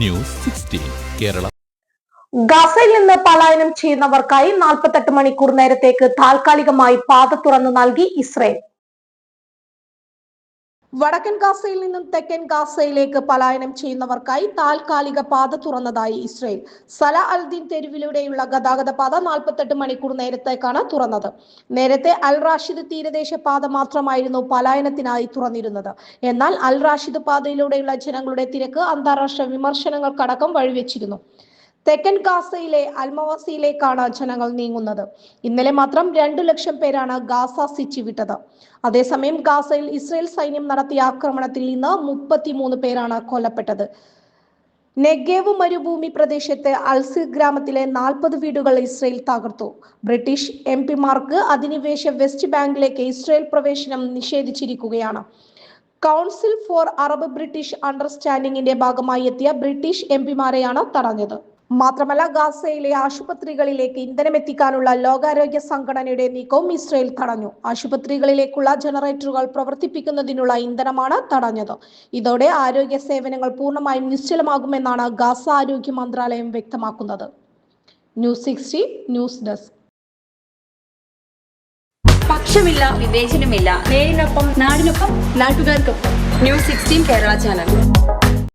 News Kerala. ഗസയിൽ നിന്ന് പലായനം ചെയ്യുന്നവർക്കായി നാൽപ്പത്തെട്ട് മണിക്കൂർ നേരത്തേക്ക് താൽക്കാലികമായി പാത തുറന്നു നൽകി ഇസ്രയേൽ. വടക്കൻ ഗാസയിൽ നിന്നും തെക്കൻ ഗാസയിലേക്ക് പലായനം ചെയ്യുന്നവർക്കായി താൽക്കാലിക പാത തുറന്നതായി ഇസ്രയേൽ. സല അൽദീൻ തെരുവിലൂടെയുള്ള ഗതാഗത പാത നാൽപ്പത്തെട്ട് മണിക്കൂർ നേരത്തേക്കാണ് തുറന്നത്. നേരത്തെ അൽ റാഷിദ് തീരദേശ പാത മാത്രമായിരുന്നു പലായനത്തിനായി തുറന്നിരുന്നത്. എന്നാൽ അൽ റാഷിദ് പാതയിലൂടെയുള്ള ജനങ്ങളുടെ തിരക്ക് അന്താരാഷ്ട്ര വിമർശനങ്ങൾക്കടക്കം വഴിവെച്ചിരുന്നു. തെക്കൻ ഗാസയിലെ അൽമവാസിയിലേക്കാണ് ജനങ്ങൾ നീങ്ങുന്നത്. ഇന്നലെ മാത്രം രണ്ടു ലക്ഷം പേരാണ് ഗാസ സിറ്റി വിട്ടത്. അതേസമയം ഗാസയിൽ ഇസ്രയേൽ സൈന്യം നടത്തിയ ആക്രമണത്തിൽ നിന്ന് മുപ്പത്തിമൂന്ന് പേരാണ് കൊല്ലപ്പെട്ടത്. നെഗേവ് മരുഭൂമി പ്രദേശത്തെ അൽസി ഗ്രാമത്തിലെ നാൽപ്പത് വീടുകൾ ഇസ്രയേൽ തകർത്തു. ബ്രിട്ടീഷ് എം പിമാർക്ക് അധിനിവേശ വെസ്റ്റ് ബാങ്കിലേക്ക് ഇസ്രയേൽ പ്രവേശനം നിഷേധിച്ചിരിക്കുകയാണ്. കൗൺസിൽ ഫോർ അറബ് ബ്രിട്ടീഷ് അണ്ടർസ്റ്റാൻഡിംഗിന്റെ ഭാഗമായി എത്തിയ ബ്രിട്ടീഷ് എം പിമാരെയാണ് തടഞ്ഞത്. മാത്രമല്ല ഗാസയിലെ ആശുപത്രികളിലേക്ക് ഇന്ധനം എത്തിക്കാനുള്ള ലോകാരോഗ്യ സംഘടനയുടെ നീക്കവും ഇസ്രയേൽ തടഞ്ഞു. ആശുപത്രികളിലേക്കുള്ള ജനറേറ്ററുകൾ പ്രവർത്തിപ്പിക്കുന്നതിനുള്ള ഇന്ധനമാണ് തടഞ്ഞത്. ഇതോടെ ആരോഗ്യ സേവനങ്ങൾ പൂർണമായും നിശ്ചലമാകുമെന്നാണ് ഗാസ ആരോഗ്യ മന്ത്രാലയം വ്യക്തമാക്കുന്നത്. News sixty news desk. പക്ഷമില്ല വിവേചനമില്ല. നേരിനൊപ്പം നാടിനൊപ്പം നാട്ടുകാർക്കൊപ്പം. News sixteen Kerala channel.